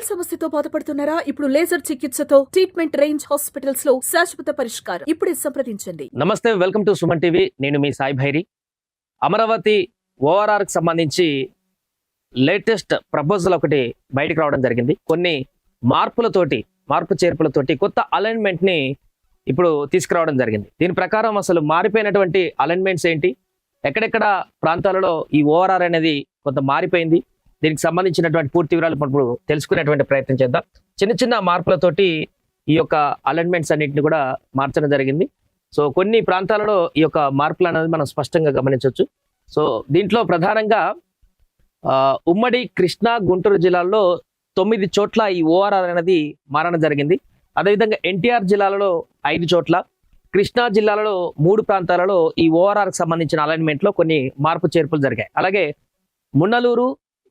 Smile సమస్యతో బాధపడుతున్నారా? ఇప్పుడు లేజర్ చికిత్సతో ట్రీట్మెంట్ రేంజ్ హాస్పిటల్స్లో శాశ్వత పరిష్కారం ఇప్పుడే సంప్రదించండి. నమస్తే వెల్కమ్ టు సుమన్ టీవీ. నేను మీ సాయి భైరి. అమరావతి ఓఆర్ఆర్కి సంబంధించి లేటెస్ట్ ప్రపోజల్ ఒకటి బయటకు రావడం జరిగింది. కొన్ని మార్పులతోటి మార్పు చేర్పులతోటి కొత్త అలైన్మెంట్ని ఇప్పుడు తీసుకురావడం జరిగింది. దీని ప్రకారం అసలు మారిపోయినటువంటి అలైన్మెంట్స్ ఏంటి? ఎక్కడెక్కడ ప్రాంతాలలో ఈ ఓఆర్ఆర్ అనేది కొంత మారిపోయింది? దీనికి సంబంధించినటువంటి పూర్తి వివరాలు ఇప్పుడు తెలుసుకునేటువంటి ప్రయత్నం చేద్దాం. చిన్న చిన్న మార్పులతోటి ఈ యొక్క అలైన్మెంట్స్ అన్నింటిని కూడా మార్చడం జరిగింది. సో కొన్ని ప్రాంతాలలో ఈ యొక్క మార్పులు అనేది మనం స్పష్టంగా గమనించవచ్చు. సో దీంట్లో ప్రధానంగా ఆ, ఉమ్మడి కృష్ణా గుంటూరు జిల్లాల్లో తొమ్మిది చోట్ల ఈ ఓఆర్ఆర్ అనేది మారడం జరిగింది. అదేవిధంగా ఎన్టీఆర్ జిల్లాలలో ఐదు చోట్ల కృష్ణా జిల్లాలలో మూడు ప్రాంతాలలో ఈ ఓఆర్ఆర్కి సంబంధించిన అలైన్మెంట్లో కొన్ని మార్పు చేర్పులు జరిగాయి. అలాగే మున్నలూరు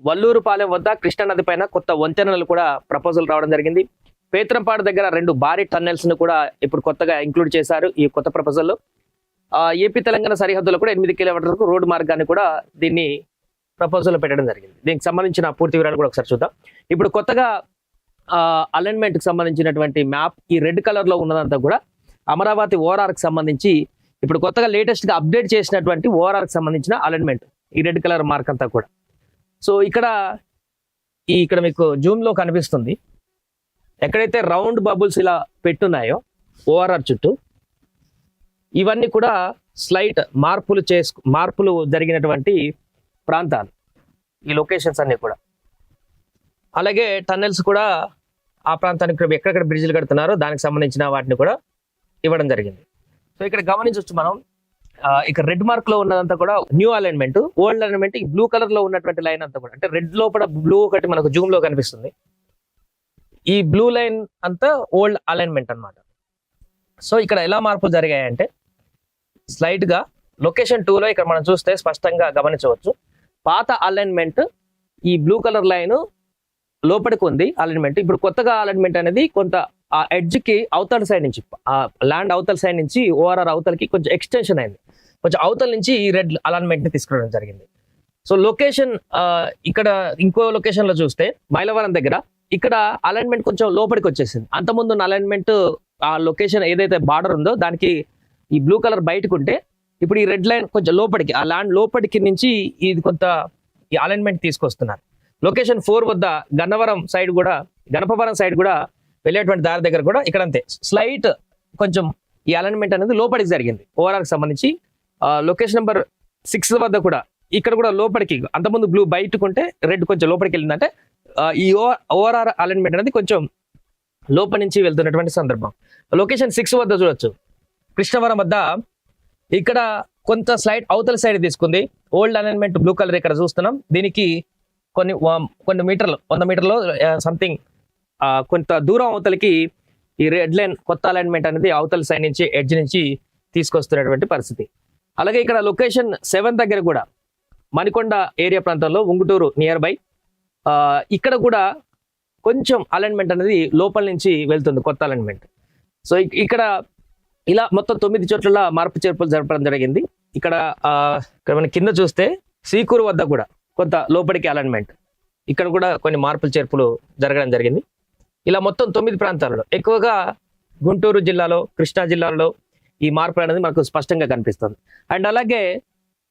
వల్లూరుపాలెం వద్ద కృష్ణా నది పైన కొత్త వంతెనలు కూడా ప్రపోజల్ రావడం జరిగింది. పేత్రంపాడు దగ్గర రెండు భారీ టన్నెల్స్ను కూడా ఇప్పుడు కొత్తగా ఇంక్లూడ్ చేశారు ఈ కొత్త ప్రపోజల్లో ఏపీ తెలంగాణ సరిహద్దులో కూడా ఎనిమిది కిలోమీటర్లకు రోడ్డు మార్గాన్ని కూడా దీన్ని ప్రపోజల్ పెట్టడం జరిగింది. దీనికి సంబంధించిన పూర్తి వివరాలు కూడా ఒకసారి చూద్దాం. ఇప్పుడు కొత్తగా అలైన్మెంట్కి సంబంధించినటువంటి మ్యాప్ ఈ రెడ్ కలర్లో ఉన్నదంతా కూడా అమరావతి ఓఆర్ఆర్కి సంబంధించి ఇప్పుడు కొత్తగా లేటెస్ట్గా అప్డేట్ చేసినటువంటి ఓఆర్ఆర్కి సంబంధించిన అలైన్మెంట్ ఈ రెడ్ కలర్ మార్క్ అంతా కూడా. సో ఇక్కడ ఈ ఇక్కడ మీకు జూమ్లో కనిపిస్తుంది. ఎక్కడైతే రౌండ్ బబుల్స్ ఇలా పెట్టున్నాయో ఓఆర్ఆర్ చుట్టూ ఇవన్నీ కూడా స్లైట్ మార్పులు చేసుకు మార్పులు జరిగినటువంటి ప్రాంతాలు. ఈ లొకేషన్స్ అన్ని కూడా. అలాగే టన్నెల్స్ కూడా ఆ ప్రాంతానికి ఎక్కడెక్కడ బ్రిడ్జిలు కడుతున్నారో దానికి సంబంధించిన వాటిని కూడా ఇవ్వడం జరిగింది. సో ఇక్కడ గమనించవచ్చు మనం ఇక ఇక్కడ రెడ్ మార్క్లో ఉన్నదంతా కూడా న్యూ అలైన్మెంట్ ఓల్డ్ అలైన్మెంట్ ఈ బ్లూ కలర్లో ఉన్నటువంటి లైన్ అంతా కూడా. అంటే రెడ్ లోపల బ్లూ ఒకటి మనకు జూమ్లో కనిపిస్తుంది. ఈ బ్లూ లైన్ అంతా ఓల్డ్ అలైన్మెంట్ అన్నమాట. సో ఇక్కడ ఎలా మార్పులు జరిగాయంటే స్లైడ్గా లొకేషన్ టూ లో ఇక్కడ మనం చూస్తే స్పష్టంగా గమనించవచ్చు. పాత అలైన్మెంట్ ఈ బ్లూ కలర్ లైన్ లోపలికి ఉంది అలైన్మెంట్ ఇప్పుడు కొత్తగా అలైన్మెంట్ అనేది కొంత ఆ ఎడ్జ్కి అవతల సైడ్ నుంచి ఆ ల్యాండ్ అవతల సైడ్ నుంచి ఓఆర్ఆర్ అవతలకి కొంచెం ఎక్స్టెన్షన్ అయింది. కొంచెం అవతల నుంచి ఈ రెడ్ అలైన్మెంట్ని తీసుకురావడం జరిగింది. సో లొకేషన్ ఇక్కడ ఇంకో లొకేషన్లో చూస్తే మైలవరం దగ్గర ఇక్కడ అలైన్మెంట్ కొంచెం లోపలికి వచ్చేసింది. అంతకుముందు ఉన్న అలైన్మెంట్ ఆ లొకేషన్ ఏదైతే బార్డర్ ఉందో దానికి ఈ బ్లూ కలర్ బయటకు ఉంటే ఇప్పుడు ఈ రెడ్ లైన్ కొంచెం లోపలికి ఆ ల్యాండ్ లోపలికి నుంచి ఇది కొంత ఈ అలైన్మెంట్ తీసుకొస్తున్నారు. లొకేషన్ ఫోర్ వద్ద గన్నవరం సైడ్ కూడా గణపవరం సైడ్ కూడా వెళ్ళేటువంటి దారి దగ్గర కూడా ఇక్కడ అంతే స్లైట్ కొంచెం ఈ అలైన్మెంట్ అనేది లోపలికి జరిగింది. ఓవరాల్ సంబంధించి లొకేషన్ నెంబర్ సిక్స్ వద్ద కూడా ఇక్కడ కూడా లోపలికి అంతకుముందు బ్లూ బయటకుంటే రెడ్ కొంచెం లోపలికి వెళ్ళిందంటే ఈ ఈ ఓవరాల్ అలైన్మెంట్ అనేది కొంచెం లోపల నుంచి వెళ్తున్నటువంటి సందర్భం. లొకేషన్ సిక్స్ వద్ద చూడొచ్చు. కృష్ణవరం వద్ద ఇక్కడ కొంత స్లైడ్ అవతల సైడ్ తీసుకుంది. ఓల్డ్ అలైన్మెంట్ బ్లూ కలర్ ఇక్కడ చూస్తున్నాం. దీనికి కొన్ని కొన్ని మీటర్లు వంద మీటర్లు సంథింగ్ కొంత దూరం అవతలకి ఈ రెడ్ లైన్ కొత్త అలైన్మెంట్ అనేది అవతల సైడ్ నుంచి ఎడ్జ్ నుంచి తీసుకొస్తున్నటువంటి పరిస్థితి. అలాగే ఇక్కడ లొకేషన్ సెవెన్ దగ్గర కూడా మణికొండ ఏరియా ప్రాంతంలో ఉంగుటూరు నియర్ బై. ఇక్కడ కూడా కొంచెం అలైన్మెంట్ అనేది లోపల నుంచి వెళ్తుంది కొత్త అలైన్మెంట్ సో ఇక్కడ ఇలా మొత్తం తొమ్మిది చోట్ల మార్పు చేర్పులు జరపడం జరిగింది. ఇక్కడ ఇక్కడ మన కింద చూస్తే సీకూరు వద్ద కూడా కొంత లోపలికి అలైన్మెంట్ ఇక్కడ కూడా కొన్ని మార్పులు చేర్పులు జరగడం జరిగింది. ఇలా మొత్తం తొమ్మిది ప్రాంతాలలో ఎక్కువగా గుంటూరు జిల్లాలో కృష్ణా జిల్లాలో ఈ మార్పు అనేది మనకు స్పష్టంగా కనిపిస్తుంది. అండ్ అలాగే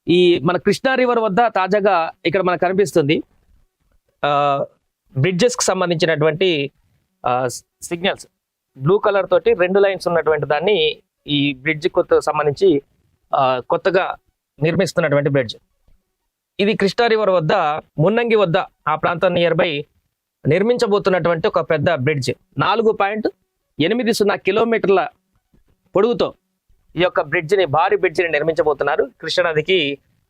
ఈ మన కృష్ణా రివర్ వద్ద తాజాగా ఇక్కడ మనకు కనిపిస్తుంది బ్రిడ్జెస్కి సంబంధించినటువంటి సిగ్నల్స్ బ్లూ కలర్ తోటి రెండు లైన్స్ ఉన్నటువంటి దాన్ని ఈ బ్రిడ్జ్ కొత్త సంబంధించి కొత్తగా నిర్మిస్తున్నటువంటి బ్రిడ్జ్ ఇది కృష్ణా రివర్ వద్ద మున్నంగి వద్ద ఆ ప్రాంతం నియర్ బై నిర్మించబోతున్నటువంటి ఒక పెద్ద బ్రిడ్జ్ నాలుగు పాయింట్ ఎనిమిది సున్నా కిలోమీటర్ల పొడుగుతో ఈ యొక్క బ్రిడ్జిని భారీ బ్రిడ్జిని నిర్మించబోతున్నారు. కృష్ణానదికి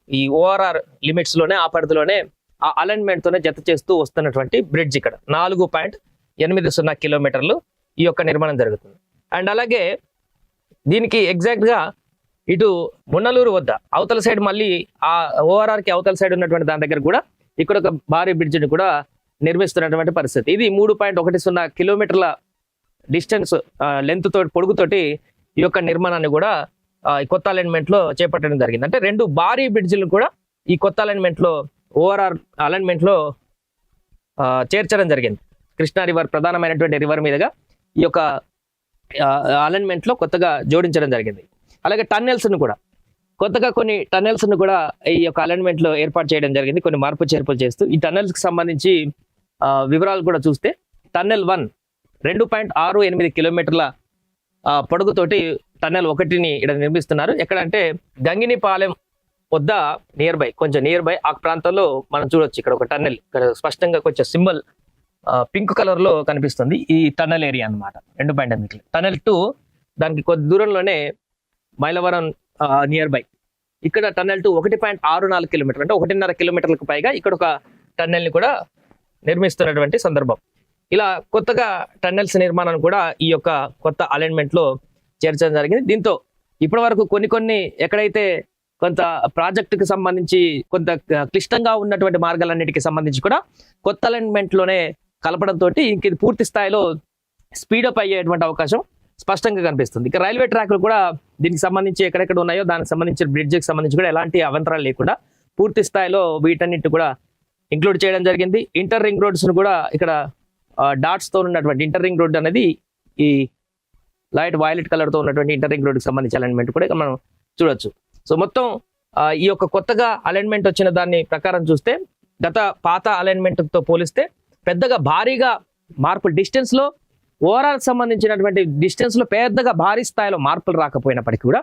ఈ ఓఆర్ఆర్ లిమిట్స్లోనే ఆ పరిధిలోనే ఆ అలైన్మెంట్ తోనే జత చేస్తూ వస్తున్నటువంటి బ్రిడ్జ్ ఇక్కడ. నాలుగు పాయింట్ ఎనిమిది సున్నా కిలోమీటర్లు ఈ యొక్క నిర్మాణం జరుగుతుంది. అండ్ అలాగే దీనికి ఎగ్జాక్ట్గా ఇటు మున్నలూరు వద్ద అవతల సైడ్ మళ్ళీ ఆ ఓఆర్ఆర్కి అవతల సైడ్ ఉన్నటువంటి దాని దగ్గర కూడా ఇక్కడ ఒక భారీ బ్రిడ్జిని కూడా నిర్మిస్తున్నటువంటి పరిస్థితి. ఇది మూడు పాయింట్ ఒకటి సున్నా కిలోమీటర్ల డిస్టెన్స్ లెంత్ తోటి పొడుగుతోటి ఈ యొక్క నిర్మాణాన్ని కూడా ఈ కొత్త అలైన్మెంట్లో చేపట్టడం జరిగింది. అంటే రెండు భారీ బ్రిడ్జిలు కూడా ఈ కొత్త అలైన్మెంట్లో ఓఆర్ఆర్ అలైన్మెంట్లో ఆ, చేర్చడం జరిగింది. కృష్ణా రివర్ ప్రధానమైనటువంటి రివర్ మీదుగా ఈ యొక్క అలైన్మెంట్లో కొత్తగా జోడించడం జరిగింది. అలాగే టన్నెల్స్ను కూడా కొత్తగా కొన్ని టన్నెల్స్ను కూడా ఈ యొక్క అలైన్మెంట్లో ఏర్పాటు చేయడం జరిగింది. కొన్ని మార్పు చేర్పులు చేస్తూ ఈ టన్నెల్స్కి సంబంధించి వివరాలు కూడా చూస్తే టన్నెల్ వన్ రెండు పాయింట్ ఆరు ఎనిమిది కిలోమీటర్ల పొడుగుతోటి టన్నెల్ ఒకటిని ఇక్కడ నిర్మిస్తున్నారు. ఎక్కడంటే గంగినిపాలెం వద్ద నియర్ బై కొంచెం నియర్ బై ఆ ప్రాంతంలో మనం చూడొచ్చు ఇక్కడ ఒక టన్నెల్. ఇక్కడ స్పష్టంగా కొంచెం సింబల్ పింక్ కలర్లో కనిపిస్తుంది. ఈ టన్నెల్ ఏరియా అన్నమాట. రెండు పాయింట్ ఎనిమిది టన్నెల్ టూ దానికి కొద్ది దూరంలోనే మైలవరం నియర్ బై ఇక్కడ టన్నెల్ టూ ఒకటి పాయింట్ ఆరు నాలుగు కిలోమీటర్ అంటే ఒకటిన్నర కిలోమీటర్లకు పైగా ఇక్కడ ఒక టన్నెల్ని కూడా నిర్మిస్తున్నటువంటి సందర్భం. ఇలా కొత్తగా టన్నెల్స్ నిర్మాణాన్ని కూడా ఈ యొక్క కొత్త అలైన్మెంట్లో చేర్చడం జరిగింది. దీంతో ఇప్పటి వరకు కొన్ని కొన్ని ఎక్కడైతే కొంత ప్రాజెక్టుకి సంబంధించి కొంత క్లిష్టంగా ఉన్నటువంటి మార్గాలన్నిటికీ సంబంధించి కూడా కొత్త అలైన్మెంట్లోనే కలపడంతో ఇంక ఇది పూర్తి స్థాయిలో స్పీడప్ అయ్యేటువంటి అవకాశం స్పష్టంగా కనిపిస్తుంది. ఇక రైల్వే ట్రాక్లు కూడా దీనికి సంబంధించి ఎక్కడెక్కడ ఉన్నాయో దానికి సంబంధించిన బ్రిడ్జ్కి సంబంధించి కూడా ఎలాంటి అవంతరాలు లేకుండా పూర్తి స్థాయిలో వీటన్నిటి కూడా ఇంక్లూడ్ చేయడం జరిగింది. ఇంటర్ రింగ్ రోడ్స్ను కూడా ఇక్కడ డాట్స్తో ఉన్నటువంటి ఇంటర్ రింగ్ రోడ్ అనేది ఈ లైట్ వైలెట్ కలర్తో ఉన్నటువంటి ఇంటర్ రింగ్ సంబంధించి అలైన్మెంట్ కూడా మనం చూడొచ్చు. సో మొత్తం ఈ యొక్క కొత్తగా అలైన్మెంట్ వచ్చిన దాన్ని ప్రకారం చూస్తే గత పాత అలైన్మెంట్తో పోలిస్తే పెద్దగా భారీగా మార్పులు డిస్టెన్స్లో ఓవరాల్ సంబంధించినటువంటి డిస్టెన్స్లో పెద్దగా భారీ స్థాయిలో మార్పులు రాకపోయినప్పటికీ కూడా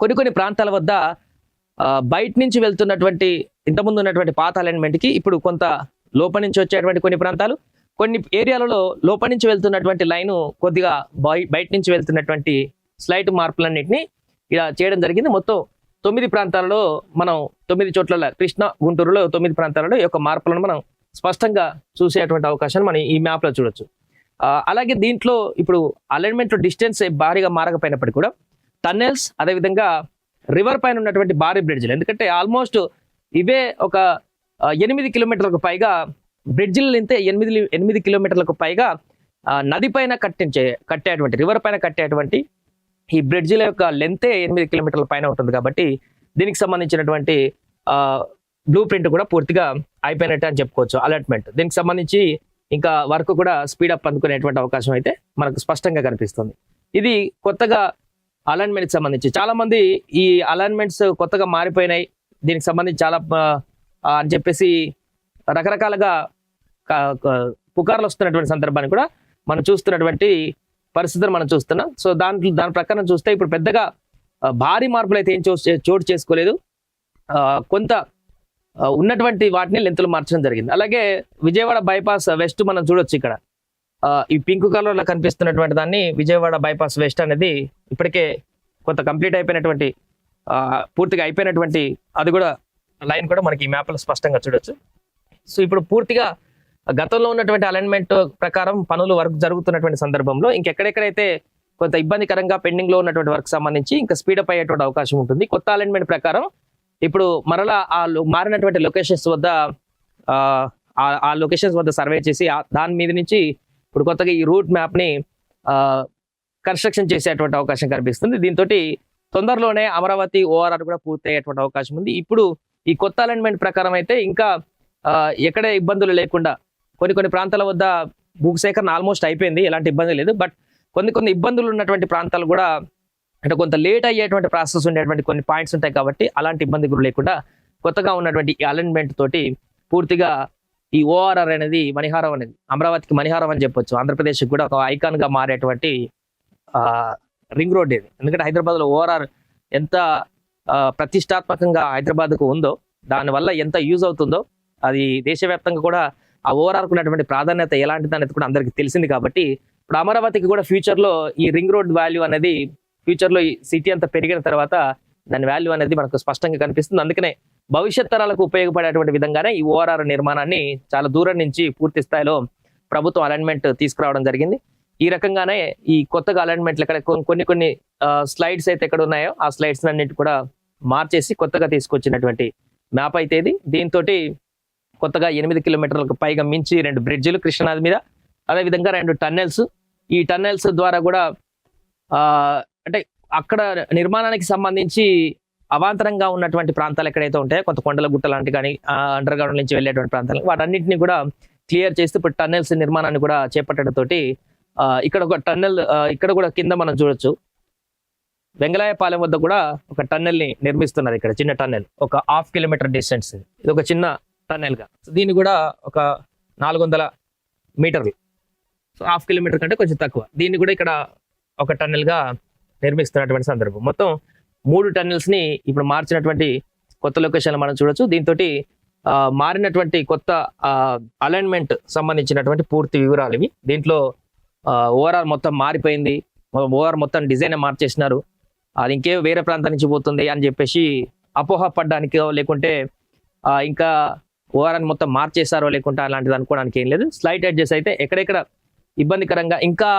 కొన్ని కొన్ని ప్రాంతాల వద్ద బయట నుంచి వెళ్తున్నటువంటి ఇంతకుముందు ఉన్నటువంటి పాత అలైన్మెంట్కి ఇప్పుడు కొంత లోపల నుంచి వచ్చేటువంటి కొన్ని ప్రాంతాలు కొన్ని ఏరియాలలో లోపల నుంచి వెళ్తున్నటువంటి లైను కొద్దిగా బయట నుంచి వెళ్తున్నటువంటి స్లైట్ మార్పులన్నింటినీ ఇలా చేయడం జరిగింది. మొత్తం తొమ్మిది ప్రాంతాలలో మనం తొమ్మిది చోట్ల కృష్ణ గుంటూరులో తొమ్మిది ప్రాంతాలలో ఈ యొక్క మార్పులను మనం స్పష్టంగా చూసేటువంటి అవకాశాన్ని మనం ఈ మ్యాప్లో చూడొచ్చు. అలాగే దీంట్లో ఇప్పుడు అలైన్మెంట్ డిస్టెన్స్ భారీగా మారకపోయినప్పటికీ కూడా టన్నెల్స్ అదేవిధంగా రివర్ పైన ఉన్నటువంటి భారీ బ్రిడ్జ్లు. ఎందుకంటే ఆల్మోస్ట్ ఇవే ఒక ఎనిమిది కిలోమీటర్లకు పైగా బ్రిడ్జిలు ఇంతే ఎనిమిది ఎనిమిది కిలోమీటర్లకు పైగా నది పైన కట్టించే కట్టేటువంటి రివర్ పైన కట్టేటువంటి ఈ బ్రిడ్జిల యొక్క లెంతే ఎనిమిది కిలోమీటర్ల పైన ఉంటుంది కాబట్టి దీనికి సంబంధించినటువంటి బ్లూ ప్రింట్ కూడా పూర్తిగా అయిపోయినట్టు అని చెప్పుకోవచ్చు. అలాట్మెంట్ దీనికి సంబంధించి ఇంకా వర్క్ కూడా స్పీడప్ అందుకునేటువంటి అవకాశం అయితే మనకు స్పష్టంగా కనిపిస్తుంది. ఇది కొత్తగా అలైన్మెంట్కి సంబంధించి చాలామంది ఈ అలైన్మెంట్స్ కొత్తగా మారిపోయినాయి. దీనికి సంబంధించి చాలా అని చెప్పేసి రకరకాలుగా పుకార్లు వస్తున్నటువంటి సందర్భాన్ని కూడా మనం చూస్తున్నటువంటి పరిస్థితులు మనం చూస్తున్నాం. సో దాంట్లో దాని ప్రకారం చూస్తే ఇప్పుడు పెద్దగా భారీ మార్పులు అయితే ఏం చోటు చేసుకోలేదు. కొంత ఉన్నటువంటి వాటిని లెంతులు మార్చడం జరిగింది. అలాగే విజయవాడ బైపాస్ వెస్ట్ మనం చూడొచ్చు ఇక్కడ. ఈ పింక్ కలర్లో కనిపిస్తున్నటువంటి దాన్ని విజయవాడ బైపాస్ వెస్ట్ అనేది ఇప్పటికే కొంత కంప్లీట్ అయిపోయినటువంటి పూర్తిగా అయిపోయినటువంటి అది కూడా లైన్ కూడా మనకి ఈ మ్యాప్లో స్పష్టంగా చూడొచ్చు. సో ఇప్పుడు పూర్తిగా గతంలో ఉన్నటువంటి అలైన్మెంట్ ప్రకారం పనులు వర్క్ జరుగుతున్నటువంటి సందర్భంలో ఇంకెక్కడెక్కడైతే కొంత ఇబ్బందికరంగా పెండింగ్లో ఉన్నటువంటి వర్క్ సంబంధించి ఇంకా స్పీడప్ అయ్యేటువంటి అవకాశం ఉంటుంది. కొత్త అలైన్మెంట్ ప్రకారం ఇప్పుడు మరలా ఆ లో- మారినటువంటి లొకేషన్స్ వద్ద ఆ, లొకేషన్స్ వద్ద సర్వే చేసి దాని మీద నుంచి ఇప్పుడు కొత్తగా ఈ రూట్ మ్యాప్ని కన్స్ట్రక్షన్ చేసేటువంటి అవకాశం కనిపిస్తుంది. దీంతో తొందరలోనే అమరావతి ఓఆర్ఆర్ కూడా పూర్తి అయ్యేటువంటి అవకాశం ఉంది. ఇప్పుడు ఈ కొత్త అలైన్మెంట్ ప్రకారం అయితే ఇంకా ఎక్కడ ఇబ్బందులు లేకుండా కొన్ని కొన్ని ప్రాంతాల వద్ద భూసేకరణ ఆల్మోస్ట్ అయిపోయింది ఎలాంటి ఇబ్బంది లేదు. బట్ కొన్ని కొన్ని ఇబ్బందులు ఉన్నటువంటి ప్రాంతాలు కూడా అంటే కొంత లేట్ అయ్యేటువంటి ప్రాసెస్ ఉండేటువంటి కొన్ని పాయింట్స్ ఉంటాయి కాబట్టి అలాంటి ఇబ్బంది కూడా లేకుండా కొత్తగా ఉన్నటువంటి ఈ అలైన్మెంట్ తోటి పూర్తిగా ఈ ఓఆర్ఆర్ అనేది మణిహారం అనేది అమరావతికి మణిహారం అని చెప్పొచ్చు. ఆంధ్రప్రదేశ్కి కూడా ఒక ఐకాన్గా మారేటువంటి రింగ్ రోడ్ ఇది. ఎందుకంటే హైదరాబాద్లో ఓఆర్ఆర్ ఎంత ప్రతిష్టాత్మకంగా హైదరాబాద్కు ఉందో దానివల్ల ఎంత యూజ్ అవుతుందో అది దేశవ్యాప్తంగా కూడా ఆ ఓఆర్ఆర్ ఉన్నటువంటి ప్రాధాన్యత ఎలాంటిది అనేది కూడా అందరికీ తెలిసింది కాబట్టి ఇప్పుడు అమరావతికి కూడా ఫ్యూచర్లో ఈ రింగ్ రోడ్ వాల్యూ అనేది ఫ్యూచర్లో ఈ సిటీ అంతా పెరిగిన తర్వాత దాని వాల్యూ అనేది మనకు స్పష్టంగా కనిపిస్తుంది. అందుకనే భవిష్యత్ తరాలకు ఉపయోగపడేటువంటి విధంగానే ఈ ఓఆర్ఆర్ నిర్మాణాన్ని చాలా దూరం నుంచి పూర్తి స్థాయిలో ప్రభుత్వం అలైన్మెంట్ తీసుకురావడం జరిగింది. ఈ రకంగానే ఈ కొత్తగా అలైన్మెంట్లు ఇక్కడ కొన్ని కొన్ని స్లైడ్స్ అయితే ఎక్కడ ఉన్నాయో ఆ స్లైడ్స్ అన్నిటి కూడా మార్చేసి కొత్తగా తీసుకొచ్చినటువంటి మ్యాప్ అయితే ఇది. దీంతో కొత్తగా ఎనిమిది కిలోమీటర్లకు పైగా మించి రెండు బ్రిడ్జిలు కృష్ణానది మీద. అదేవిధంగా రెండు టన్నెల్స్. ఈ టన్నెల్స్ ద్వారా కూడా అంటే అక్కడ నిర్మాణానికి సంబంధించి అవాంతరంగా ఉన్నటువంటి ప్రాంతాలు ఎక్కడైతే ఉంటాయో కొంత కొండల గుట్ట లాంటి కానీ అండర్ గ్రౌండ్ నుంచి వెళ్ళేటువంటి ప్రాంతాలు వాటన్నిటిని కూడా క్లియర్ చేస్తూ ఇప్పుడు టన్నెల్స్ నిర్మాణాన్ని కూడా చేపట్టడంతో ఇక్కడ ఒక టన్నెల్ ఇక్కడ కూడా కింద మనం చూడొచ్చు. వెంగళాయపాలెం వద్ద కూడా ఒక టన్నెల్ని నిర్మిస్తున్నారు ఇక్కడ చిన్న టన్నెల్. ఒక హాఫ్ కిలోమీటర్ డిస్టెన్స్. ఇది ఒక చిన్న టన్నెల్గా. సో దీన్ని కూడా ఒక నాలుగు వందల మీటర్లు. సో హాఫ్ కిలోమీటర్ కంటే కొంచెం తక్కువ. దీన్ని కూడా ఇక్కడ ఒక టన్నెల్గా నిర్మిస్తున్నటువంటి సందర్భం. మొత్తం మూడు టన్నెల్స్ని ఇప్పుడు మార్చినటువంటి కొత్త లొకేషన్ మనం చూడొచ్చు. దీంతో మారినటువంటి కొత్త అలైన్మెంట్ సంబంధించినటువంటి పూర్తి వివరాలు ఇవి. దీంట్లో ఓవరాల్ మొత్తం మారిపోయింది. ఓవర్ మొత్తం డిజైన్ మార్చేసినారు. అది ఇంకే వేరే ప్రాంతం నుంచి పోతుంది అని చెప్పేసి అపోహ పడ్డానికో లేకుంటే ఇంకా ఓవరాల్ మొత్తం మార్చేసారో లేకుంటే అలాంటిది అనుకోవడానికి ఏం లేదు. స్లైట్ అడ్జస్ట్ అయితే ఎక్కడెక్కడ ఇబ్బందికరంగా ఇంకా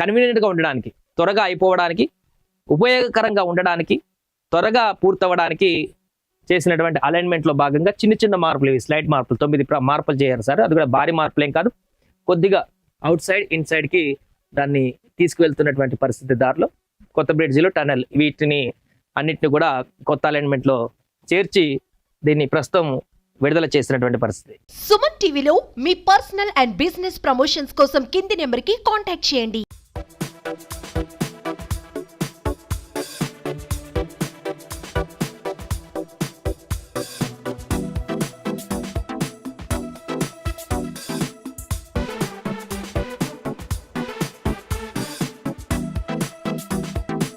కన్వీనియంట్గా ఉండడానికి త్వరగా అయిపోవడానికి ఉపయోగకరంగా ఉండడానికి త్వరగా పూర్తవడానికి చేసినటువంటి అలైన్మెంట్లో భాగంగా చిన్న చిన్న మార్పులు ఇవి. స్లైట్ మార్పులు తొమ్మిది మార్పులు చేయరు సార్. అది కూడా భారీ మార్పులేం కాదు. కొద్దిగా అవుట్ సైడ్ ఇన్సైడ్కి దాన్ని తీసుకువెళ్తున్నటువంటి పరిస్థితి దారిలో. కొత్త బ్రిడ్జిలో టనల్ వీటిని అన్నిటిని కూడా కొత్త అలైన్మెంట్లో చేర్చి దీన్ని ప్రస్తుతం విడుదల చేసినటువంటి పరిస్థితి. సుమన్ టీవీలో మీ పర్సనల్ అండ్ బిజినెస్ ప్రమోషన్స్ కోసం కింది నెంబర్కి కాంటాక్ట్ చేయండి.